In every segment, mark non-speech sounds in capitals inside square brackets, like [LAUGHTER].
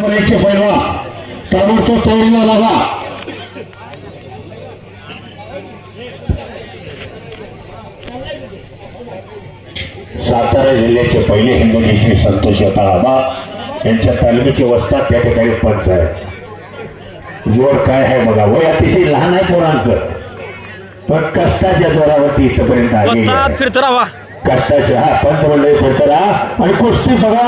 मुलीचे पैलवा ताबडतोब तयारीला लागा. सातारा जिल्ह्याचे पहिले हिंदू श्री संतोष आबा यांच्या तालमीचे वस्तात त्या ठिकाणी पंच आहे जोर काय आहे बघा. वय अतिशय लहान आहे पोरांचं. पण कष्टाच्या जोरावरती इथपर्यंत राहा कष्टाच्या हा पंच म्हणले फिरतरा आणि कुस्ती बघा.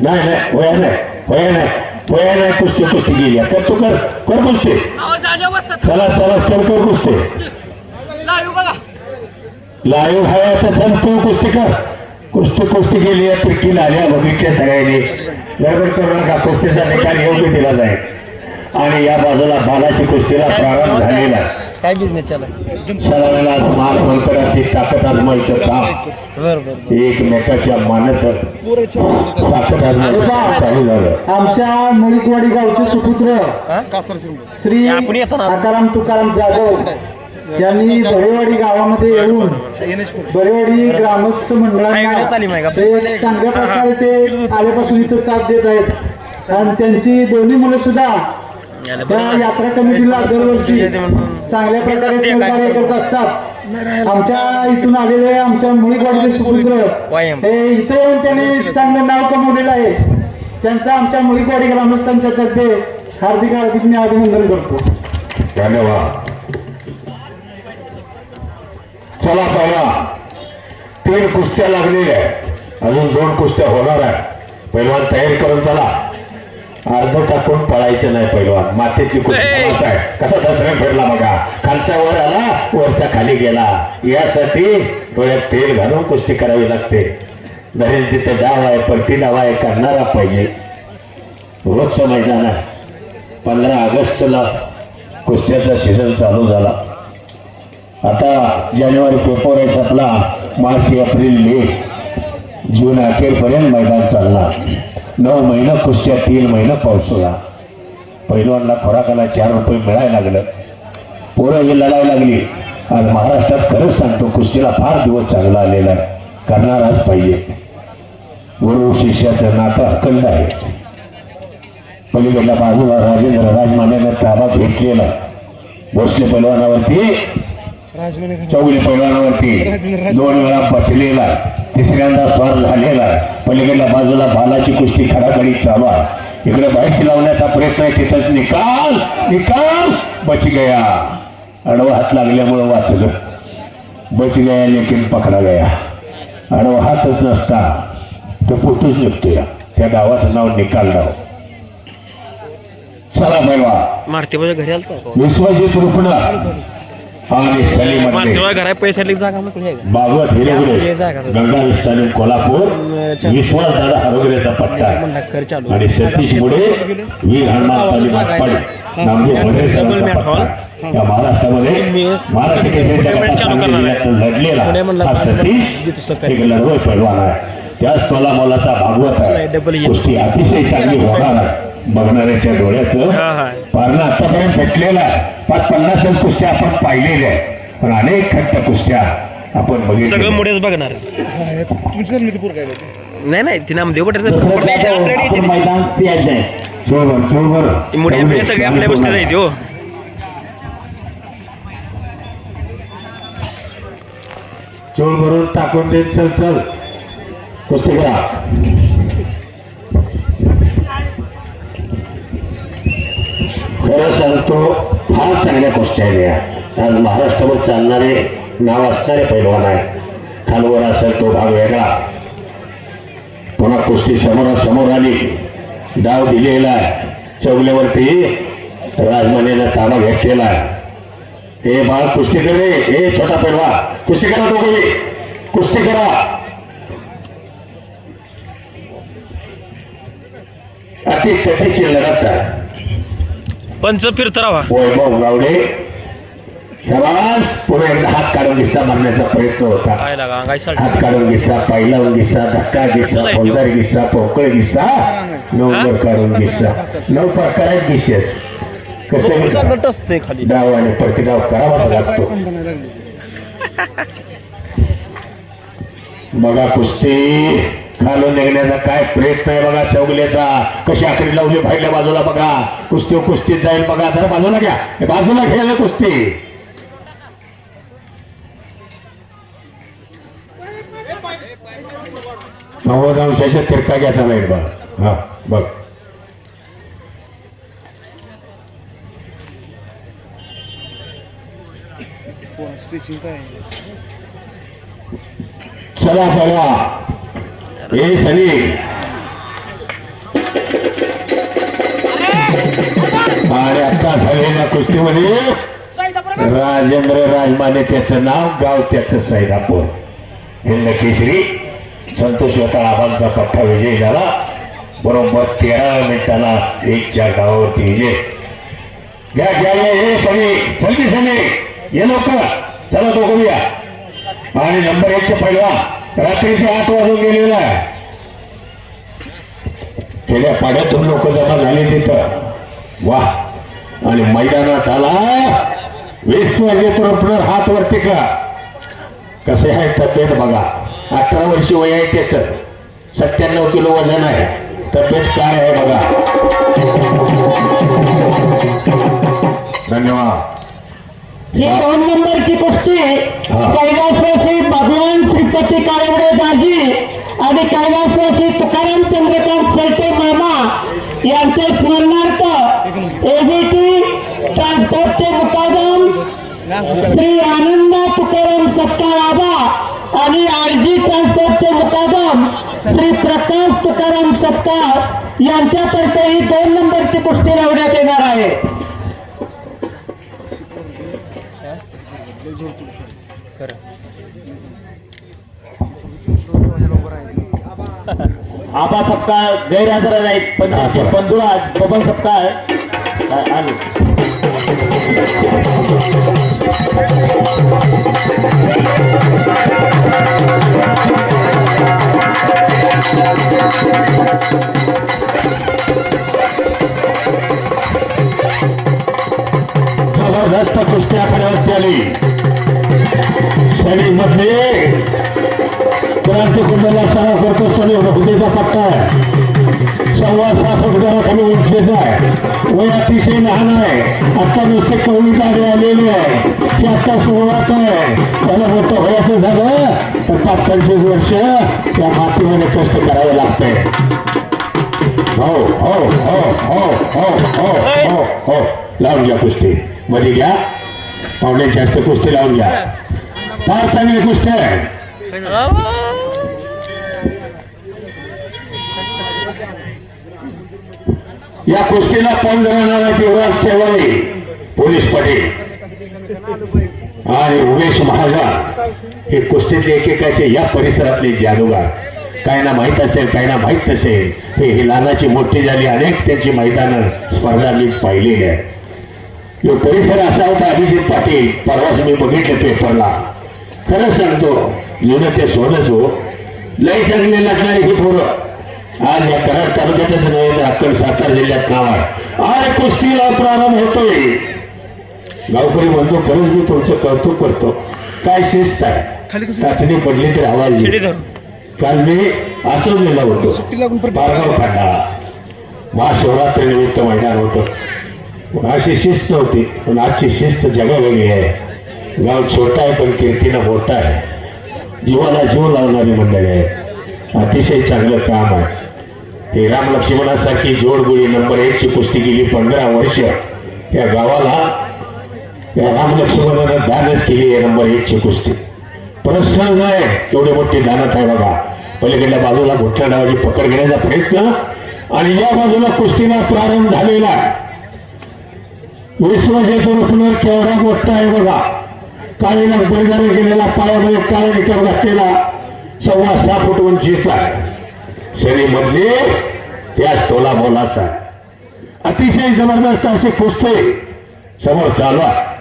नाही नाही वया नाही वया नाही वया नाही कुस्ती कुस्ती गेली. कर तू कर कर कुस्ती चला चला चल कर कुस्ती लाईव्ह आहे आता चल तू कुस्ती कर. कुस्ती कुस्ती गेली आहे फिरकीला आल्या बघितल्या सगळ्यांनी. गडबड करू नका कुस्तीचा निकाल योग्य दिला जाईल. आणि या बाजूला बालाची कुस्तीला प्रारंभ झालेला आहे. काय बिझनेस चालू मान फलकराची ताकद आजमायचं काम एकमेकाच्या मानाचं ताकद आजमायचं काम चालू झालं. आमच्या मुळीकवाडी गावचे सुपुत्र श्री. आकाराम तुकाराम जाधव यांनी बरेवाडी गावामध्ये येऊन बरेवाडी ग्रामस्थ मंडळांना चांगल्या प्रकारे ते आल्यापासून इथं साथ देत आहेत. आणि त्यांची दोन्ही मुलं सुद्धा त्या यात्रा कमिटीला दरवर्षी चांगल्या प्रकारे सहकार्य करत असतात. आमच्या इथून आलेले आमच्या मुळीकवाडीचे सुपुत्र. हे इथे येऊन त्यांनी चांगलं नाव कमवलेलं आहे. त्यांचं आमच्या मुळीकवाडी ग्रामस्थांच्या तर्फे हार्दिक हार्दिक मी अभिनंदन करतो. धन्यवाद. चला पहिला तीन कुस्त्या लागलेल्या आहेत अजून दोन कुस्त्या होणार आहे पहिलवान तयारी करून चला. अर्ध टाकून पळायचं नाही पहिलवान. कुस्ती ए! कसा दसऱ्या फिरला बघा. खालचा वर आला वरचा खाली गेला. यासाठी डोळ्यात तेल घालून कुस्ती करावी लागते. धरेल तिथे डाव आहे परती डाव आहे करणारा पाहिजे. रोजचं मैदान आहे. पंधरा ऑगस्टला कुस्त्याचा सीझन चालू झाला. आता जानेवारी फेब्रुवारी संपला. March April May. जून अखेरपर्यंत मैदान चालणार. नऊ महिना कुस्त्या तीन महिना पावसाळा. पैलवानला खोराकाला चार रुपये मिळायला लागलं. पोरं ही लढाई लागली. आज महाराष्ट्रात खरंच सांगतो कुस्तीला फार दिवस चांगला आलेला आहे. करणाराच पाहिजे. गुरु शिष्याचं नातं अखंड आहे. पलीकडल्या बाजूला राजेंद्र राजमान्यानं ताबा घेतलेला भोसले पैलवानावरती चौगली पैलवानावरती दोन वेळा बचलेला तिसऱ्यांदा स्वार झालेला. पलीकडल्या बाजूला भालाची कुस्ती खडाखडी चालू आहे इकडे बाईक लावण्याचा प्रयत्न आहे तिथंच निकाल निकाल बच गया अडवा हात लागल्यामुळं वाचलं. बच गया लेकिन पकडा गया. अडवा हातच नसता तो पोतूच निघतो या त्या गावाचं नाव निकाल नाव चला पैलवा मारते घरी आलतो विश्वजित रुपणं घरा पैशाली जागा? बाबत. गंगा कोल्हापूर विश्वास दादा हरवगरेचा पट्टा म्हणला कर चालू आणि सतीश मुळे वीर हनुमान तालीम आटपाडी नामदेव वगैरे सरांचा पट्टा. या महाराष्ट्रामध्ये महाराष्ट्र केसरीच्या गटात सांगली जिल्ह्यातून लढलेला हा सतीश एक लढवय पैलवान आहे. त्याच तोला मोलाचा भागवत आहे. अतिशय चांगली होणार आहे. बघणाऱ्याच्या डोळ्याचं. हा हा. पारणं आतापर्यंत भेटलेला आहे. पाच पन्नासच कुस्त्या आपण पाहिलेल्या आहेत. पण अनेक खट्ट कुस्त्या आपण सगळं मुळेच बघणार. नाही नाही ती नामदेव पटेल आपण मैदान पियायचं आहे. चोरवर चोरवर मुळे सगळे आपल्या गोष्टी जायचे हो. चोर भरून टाकून देत चल चल. कुस्ती करा. खरं सांगतो फार चांगल्या गोष्टी आहेत या. आज महाराष्ट्रावर चालणारे नाव असणारे पैलवान आहे खालवर असेल तो भाग वेगळा. पुन्हा कुस्ती समोरासमोर आली. डाव दिलेला आहे. चौल्यावरती राजमान्यानं ताबा घेतलेला आहे. हे बाळ कुस्ती कर रे. हे छोटा पैलवा. कुस्ती करा दोघे. कुस्ती करा. अति कथेची लढत आहे. पंच फिरत राहा वैभव गावडे. शबास पुढे हात काढून दिसा मारण्याचा प्रयत्न होता. हात काढून गिस्सा पहिला गिस्सा धक्का गिस्सा फौजदार गिस्सा पोकळ गिस्सा नंबर काढून गिस्सा नऊ प्रकार आहेत गिस्सेस कसे गट असते खाली. डाव आणि प्रतिडाव करावाच लागतो. [LAUGHS] बघा कुस्ती. खालून निघण्याचा काय प्रयत्न आहे बघा चौगल्याचा कशी आखरी लावली बाहेरल्या बाजूला बघा. कुस्ती कुस्तीत जाईल बघा. जरा बाजूला घ्या. बाजूला घ्यायला कुस्ती. नव्वद अंशाच्या तिरका घ्यायचा नाही बघ. हा बघ. चला चला. हे सनी. आणि आता झालेल्या कुस्तीमध्ये राजेंद्र राजमाने त्याचं नाव गाव त्याचं सैदापूर हिंद केसरी. संतोष होता आबांचा पठ्ठा विजय झाला. बरोबर तेरा मिनिटाला एकच्या गावावरती विजय. घ्या घ्या हे ये सनी. चलती सनी. ये लवकर. चला तो करूया. आणि नंबर एकचे पहिला. रात्रीचे आठ वाजून गेलेला आहे. गेल्या पाड्यातून लोक जमा झाले तिथं. वा आणि मैदानात आला. वीस वाजे बरोबर हात वरती का कसे आहे तब्येत बघा. अठरा वर्षी वय आहे त्याच. सत्त्याण्णव किलो वजन आहे. तब्येत काय आहे बघा. धन्यवाद. ही दोन नंबरची कुस्ती हा. कैलासवासी भगवान काळवडे दाजी आणि कैलासवासी तुकाराम चंद्रकांत सलटे मामा यांचे स्मरणार्थ एबीटी ट्रान्सपोर्टचे मुकादम श्री आनंद तुकाराम सत्ता आबा आणि आरजी ट्रान्सपोर्टचे मुकादम श्री प्रकाश तुकाराम सत्ता यांच्यातर्फे ही दोन नंबरची कुस्ती लावण्यात येणार आहे. आबा सप्ताह गैरहजर आहेत पंधराशे पंधरा बबन सप्ताह जबरदस्त कुस्त्या खऱ्यावरती आली. शनी मधले क्रांती कुंडला सहा करतो सनी हुदेचा पट्टा आहे. सव्वा सहा फूट खाली उंचीचा आहे. वय अतिशय लहान आहे. आत्ता नुसते कवळी जागे आलेले आहे. ते आत्ता सोहळात आहे. त्याला मोठं व्हायचं झालं तर पाच पंचवीस वर्ष त्या मातीमध्ये कष्ट करावे लागते. हो हो हो हो हो हो हो हो. लावून घ्या कुस्ती. मध्ये घ्या. पावणे जास्त कुस्ती लावून घ्या. फार चांगली कुस्ती आहे. हो. या कुस्तीला पण राहणारा युवराज सेवाने पोलीस पाटील. आणि उमेश महाजन. हे कुस्तीतले एकेकाचे या परिसरातले जादूगार. काय ना माहीत असेल काय ना माहीत नसेल हे ही लहानाची मोठी झाली. अनेक त्यांची मैदानं स्पर्धा मी पाहिलेली आहे जो परिसर असा होता अभिजित पाटील परवाच मी बघितलं पेपरला खरं सांगतो जुनं ते सोनच हो लय चांगले लागणारी ही पोरं. आज या कराड तालुक्यातच नव्हे तर अक्कल सातारा जिल्ह्यात नाव आहे. आज कुस्तीला प्रारंभ होतोय. गावकरी म्हणतो खरंच मी तुमचं कौतुक करतो. काय शिस्त आहे? चाचणी पडली तर आवाज काल मी आसवलेला होतो. बारगाव फाटा. महाशिवरात्री निमित्त मैदान होतं. अशी शिस्त होती. पण आजची शिस्त जगावेगळी आहे. गाव छोटा आहे पण कीर्तीनं मोठा आहे. जीवाला जीव लावणारी मंडळी आहे अतिशय चांगलं काम आहे. हे राम लक्ष्मणासारखी जोडगोळी नंबर एकची कुस्ती केली पंधरा वर्ष. या गावाला त्या राम लक्ष्मणानं दानच केली आहे नंबर एकची कुस्ती. प्रश्न नाही एवढे मोठी दानत आहे बघा. पलीकडल्या बाजूला घुटल्या नावाची पकड घेण्याचा प्रयत्न. आणि या बाजूला कुस्तीला प्रारंभ झालेला विश्वासाचं रुपणावर केवढा मोठा आहे बघा. काळीला बैलाने गेलेला पायामध्ये काळा केवढा केला. सव्वा सहा फूट उंचीचा आहे त्याच तोला मोलाचा अतिशय जबरदस्त अशी कुस्ती समोर चालवा.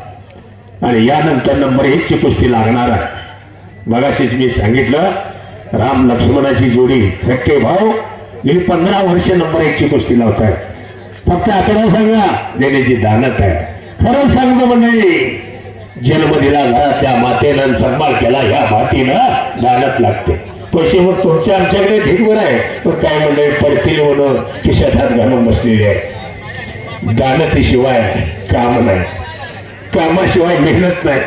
आणि यानंतर नंबर एकची कुस्ती लागणार आहे. मगाशीच मी सांगितलं राम लक्ष्मणाची जोडी सख्खे भाऊ गेली पंधरा वर्ष नंबर एकची कुस्ती लावत आहे. फक्त आकडा सांगा देण्याची दानत आहे. खरं सांगतो मंडळी जन्म दिला घरात त्या मातेनं सन्मान केला ह्या मातीनं दानत लागते. पैसे मग तुमच्या आमच्याकडे ढीकवर आहे. पण काय मंडळी पडतील म्हणून खिशात हात घालून बसलेले आहे. दानतीशिवाय काम नाही. कामाशिवाय मेहनत नाही.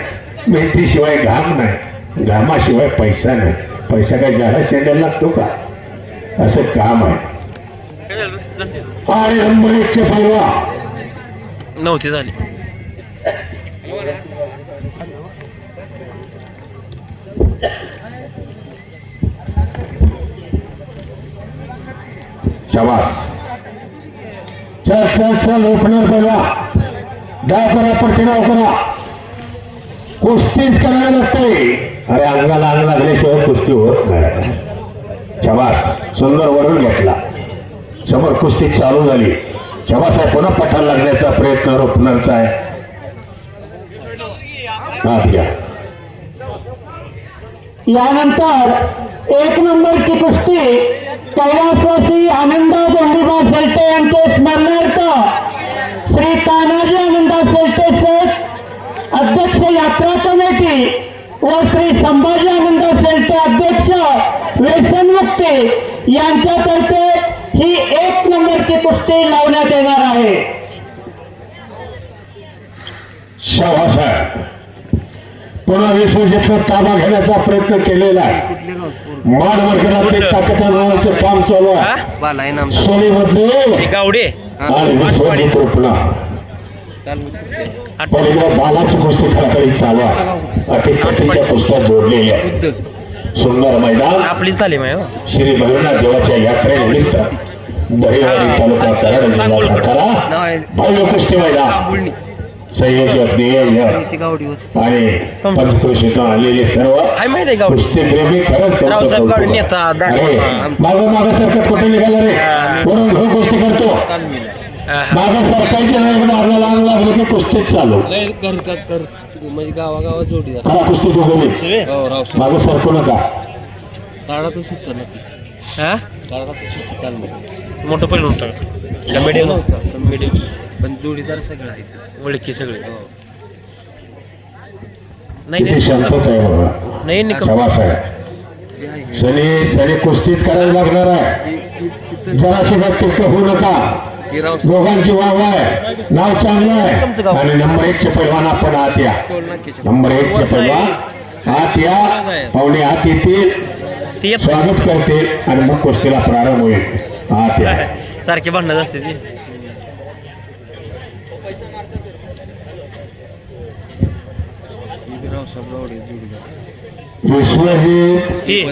मेहनतीशिवाय घाम नाही. घामाशिवाय पैसा नाही. पैसा काय ज्याला शेंडायला लागतो का? असं काम आहे. आणि नंबर एकचे पैवा नव्हती झाली. शाबास. चल चल चल ओपनर पहिला डाव करा पट्टी डाव करा कुस्तीच करायला लागते अरे अंगाला अंग लागल्याशिवाय कुस्ती होत नाही. शबास. सुंदर वरून घेतला. समोर कुस्ती चालू झाली. शाबास आहे पुन्हा पठार लागण्याचा प्रयत्न ओपनरचा आहे. घ्या यानंतर एक नंबरची कुस्ती कैलासवासी आनंदा दोंडीबा सेल्टे यांचे स्मरणार्थ श्री तानाजी आनंदा सेल्टे शेठ अध्यक्ष यात्रा कमिटी व श्री संभाजी आनंदा सेल्टे अध्यक्ष व्यसनमुक्ती यांच्यातर्फे ही एक नंबरची कुस्ती लावण्यात येणार आहे. विश्वचषक ताबा घेण्याचा प्रयत्न केलेला आहे. मान वर्गाला ते ताकदीचं काम चालू आहे. सोनीमध्ये हे गावडे? आणि पण इकडे बालाची कुस्ती खडाखडी चालू आहे. अति कटीच्या जोडलेल्या आहेत. सुंदर मैदान. आपलीच झाली माय हो. श्री भैरवनाथ देवाच्या यात्रेनिमित्त दहिवाडी तालुका भव्य कुस्ती मैदान. गावडी होत. आणि पंचकृषीतून आलेले सर्व हाय माहीत आहे गावडे कुस्ती प्रेमी खरंच मागं मागं सरकार कुठे निघाला रे? वरून घेऊन कुस्ती करतो. हा, हा. मागं सरकारचे नाही पण आपल्याला अंग लागलं की कुस्तीच चालू. कर कर कर. म्हणजे गावागावात जोडी कुस्ती सगळे? हो राव. मागं सरकू नका. काळातच सुचत नक्की हा? काळातच सुचत मोठं पहिलं होतं. Medium medium. पण जोडीदार सगळं आहे ओळखी सगळे. हो. नाही नाही. शनी शनी कुस्तीच करायला लागणार आहे. जरा सुद्धा तिरकं होऊ नका. हे दोघांची वाव आहे. नाव चांगलं आहे. आणि नंबर एकचे पैलवान आपण आत या. नंबर एकचे पैलवान आत या. पाहुणे आत येतील. ते येत. स्वागत करतील आणि मग कुस्तीला प्रारंभ होईल. [LAUGHS] सारखे भांडणं असते ती. हे विश्वजित ही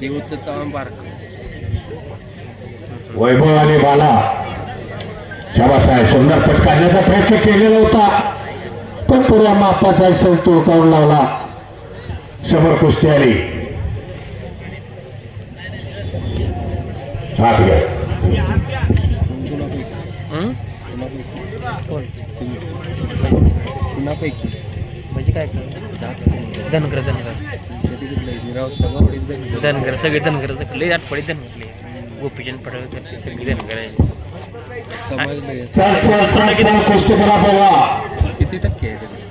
ते उचलत बारक. वैभव आणि बाला. शाबास आहे सुंदर पट काढण्याचा प्रयत्न केलेला होता. पण पुऱ्या मापाचा सर तो काढून लावला. समोर कुस्ती आली हात घ्या. हं? कुणापैकी? म्हणजे काय? धनगर धनगर. धनगर धनगर सगळे धनगर लई आठवडी धनगरले गोपीचंद सगळी धनगर आहे. किती टक्के आहे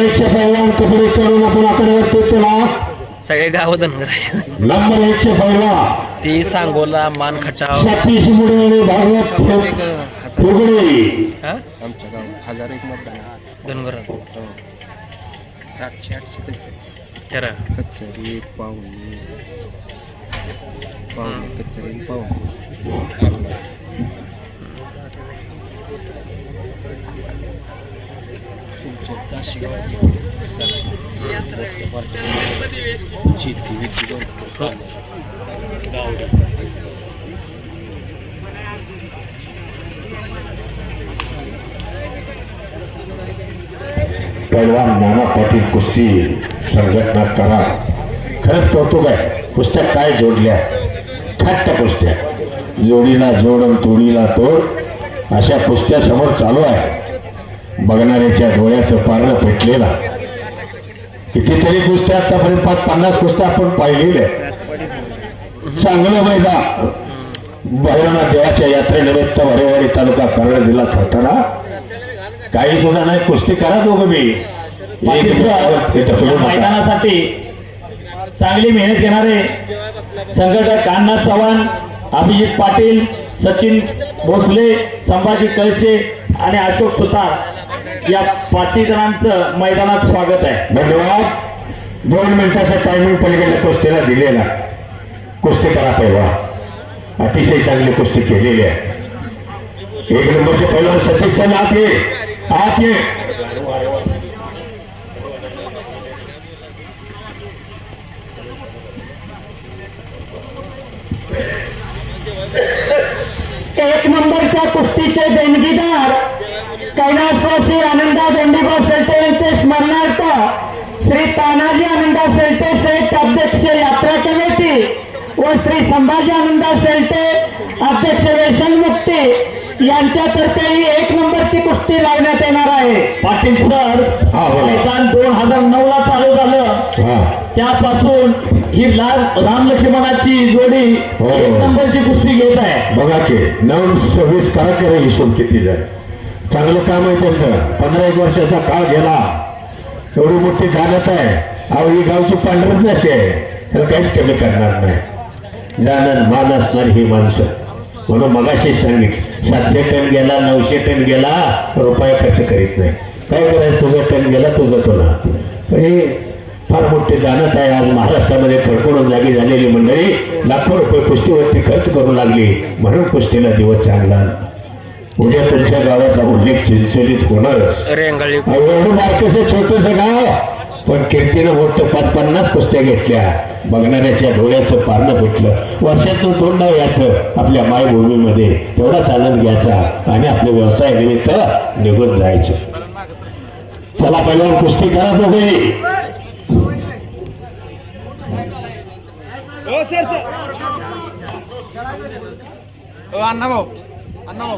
एकशे कपडे करून आपण आकडेवरती चला. सगळे गाव धनगर आहे. एकशे पहिला ती सांगोला मान खटाव सतीश आणि भागवत हजार फुगडे. हा? आमच्या गावात हजार एक आहे. धनगर. हो. सातशे आठशे खरं. कचेरी पाहुणे. पाहुणे कचेरी पाहुणे. पैलवान नाना पाटील कुस्ती संघटना करा खरंच कौतुक आहे कुस्त्या काय जोडल्या खट्ट कुस्त्या जोडीला जोड तोडीला तोड अशा कुस्त्या समोर चालू आहे. बघणाऱ्याच्या डोळ्याचं पारणं पेटलेलं कितीतरी कुस्त्या आतापर्यंत पाच पन्नास कुस्त्या आपण पाहिलेल्या. चांगलं मैदान भैरवनाथ देवाच्या यात्रेनिमित्त भरेवाडी तालुका कराड जिल्हा सातारा काही सुद्धा नाही कुस्ती करा दोघं मी. मैदानासाठी चांगली मेहनत घेणारे संघटक कान्हा चव्हाण अभिजित पाटील सचिन भोसले संभाजी कळसे आणि अशोक सुतार या पाचही जणांचं मैदानात स्वागत आहे. धन्यवाद. दोन मिनिटाचा टायमिंग पलीकडल्या कुस्तीला दिलेला. कुस्ती करा पहिला. अतिशय चांगली कुस्ती केलेली आहे. एक नंबरचे पहिला सतीश चल आत ये आत ये. एक नंबरच्या कुस्तीचे देणगीदार कैलासवासी आनंदा दंडीबा शेट्टे यांचे स्मरणार्थ श्री तानाजी आनंदा शेट्टे सेठ अध्यक्ष यात्रा कमिटी व श्री संभाजी आनंदा शेट्टे अध्यक्ष रेशन मुक्ती यांच्यातर्फे ही एक नंबरची कुस्ती लावण्यात येणार आहे. पाटील सर हा, बोला. मैदान दोन हजार नऊ ला चालू झालं. त्यापासून ही लाल राम लक्ष्मणाची जोडी हो. एक नंबरची कुस्ती घेत आहे. बघा की नऊ सव्वीस करा करा हिशोब किती झाले चांगलं काम आहे त्यांचं. पंधरा एक वर्षाचा काळ गेला. एवढी मोठी जाणत आहे. अहो ही गावची पांढरच अशी आहे. त्याला काहीच कमी करणार नाही. जाणं मान असणार ही माणसं. म्हणून मगाशीच सांगितलं सातशे टन गेला नऊशे टन गेला रुपये खर्च करीत नाही. काय करायचं तुझं टन गेला तुझं तुला हे फार मोठे जाणत आहे. आज महाराष्ट्रामध्ये फडकडून जागी झालेली मंडळी लाखो रुपये कुस्तीवरती खर्च करू लागली. म्हणून कुस्तीला दिवस चांगला उद्या तुमच्या गावाचा उल्लेख चिंचोलीत होणारच. रेंगाळी. एवढं बारकस छोटस गाव पण कीर्तीनं मोठं पाच पन्नास कुस्त्या घेतल्या. बघणाऱ्याच्या डोळ्याचं पारणं भेटलं वर्षातून दोनदा याचं आपल्या मायभूमीमध्ये. तेवढाच आनंद घ्यायचा आणि आपल्या व्यवसाय निमित्त निघून जायचं. चला पहिल्यावर कुस्ती करा दोघे. अण्णा भाऊ. अण्णा भाऊ